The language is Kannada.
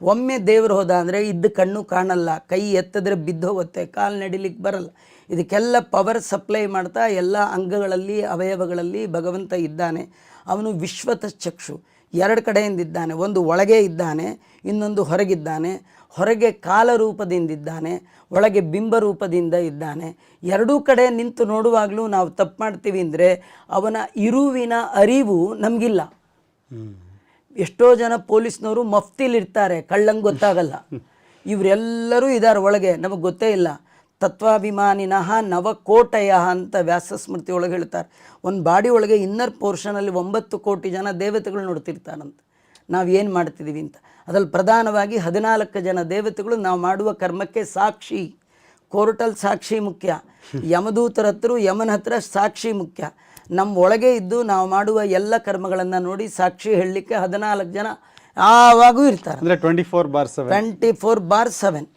ಒಮ್ಮೆ ದೇವರು ಹೋದ ಅಂದರೆ ಇದ್ದ ಕಣ್ಣು ಕಾಣಲ್ಲ, ಕೈ ಎತ್ತಿದ್ರೆ ಬಿದ್ದು ಹೋಗುತ್ತೆ, ಕಾಲು ನಡಿಲಿಕ್ಕೆ ಬರಲ್ಲ. ಇದಕ್ಕೆಲ್ಲ ಪವರ್ ಸಪ್ಲೈ ಮಾಡ್ತಾ ಎಲ್ಲ ಅಂಗಗಳಲ್ಲಿ, ಅವಯವಗಳಲ್ಲಿ ಭಗವಂತ ಇದ್ದಾನೆ. ಅವನು ವಿಶ್ವತ ಚಕ್ಷು. ಎರಡು ಕಡೆಯಿಂದ ಇದ್ದಾನೆ. ಒಂದು ಒಳಗೆ ಇದ್ದಾನೆ, ಇನ್ನೊಂದು ಹೊರಗಿದ್ದಾನೆ. ಹೊರಗೆ ಕಾಲ ರೂಪದಿಂದಿದ್ದಾನೆ ಒಳಗೆ ಬಿಂಬ ರೂಪದಿಂದ ಇದ್ದಾನೆ. ಎರಡೂ ಕಡೆ ನಿಂತು ನೋಡುವಾಗಲೂ ನಾವು ತಪ್ಪು ಮಾಡ್ತೀವಿ ಅಂದರೆ ಅವನ ಇರುವಿನ ಅರಿವು ನಮಗಿಲ್ಲ. ಎಷ್ಟೋ ಜನ ಪೊಲೀಸ್ನವರು ಮಫ್ತಿಲಿರ್ತಾರೆ, ಕಳ್ಳಂಗೆ ಗೊತ್ತಾಗಲ್ಲ. ಇವರೆಲ್ಲರೂ ಇದ್ದಾರೆ ಒಳಗೆ, ನಮಗೆ ಗೊತ್ತೇ ಇಲ್ಲ. ತತ್ವಾಭಿಮಾನಿನಃ ನವಕೋಟಯ ಅಂತ ವ್ಯಾಸ ಸ್ಮೃತಿ ಒಳಗೆ ಹೇಳ್ತಾರೆ. ಒಂದು ಬಾಡಿ ಒಳಗೆ ಇನ್ನರ್ ಪೋರ್ಷನಲ್ಲಿ ಒಂಬತ್ತು ಕೋಟಿ ಜನ ದೇವತೆಗಳು ನೋಡ್ತಿರ್ತಾರಂತ. ನಾವು ಏನು ಮಾಡ್ತಿದ್ದೀವಿ ಅಂತ. ಅದರಲ್ಲಿ ಪ್ರಧಾನವಾಗಿ ಹದಿನಾಲ್ಕು ಜನ ದೇವತೆಗಳು ನಾವು ಮಾಡುವ ಕರ್ಮಕ್ಕೆ ಸಾಕ್ಷಿ. ಕೋರ್ಟಲ್ಲಿ ಸಾಕ್ಷಿ ಮುಖ್ಯ. ಯಮದೂತರ ಹತ್ರ ಯಮನ ಹತ್ರ ಸಾಕ್ಷಿ ಮುಖ್ಯ. ನಮ್ಮ ಒಳಗೆ ಇದ್ದು ನಾವು ಮಾಡುವ ಎಲ್ಲ ಕರ್ಮಗಳನ್ನು ನೋಡಿ ಸಾಕ್ಷಿ ಹೇಳಲಿಕ್ಕೆ ಹದಿನಾಲ್ಕು ಜನ ಆವಾಗೂ ಇರ್ತಾರೆ. ಅಂದರೆ twenty four bar seven twenty four bar seven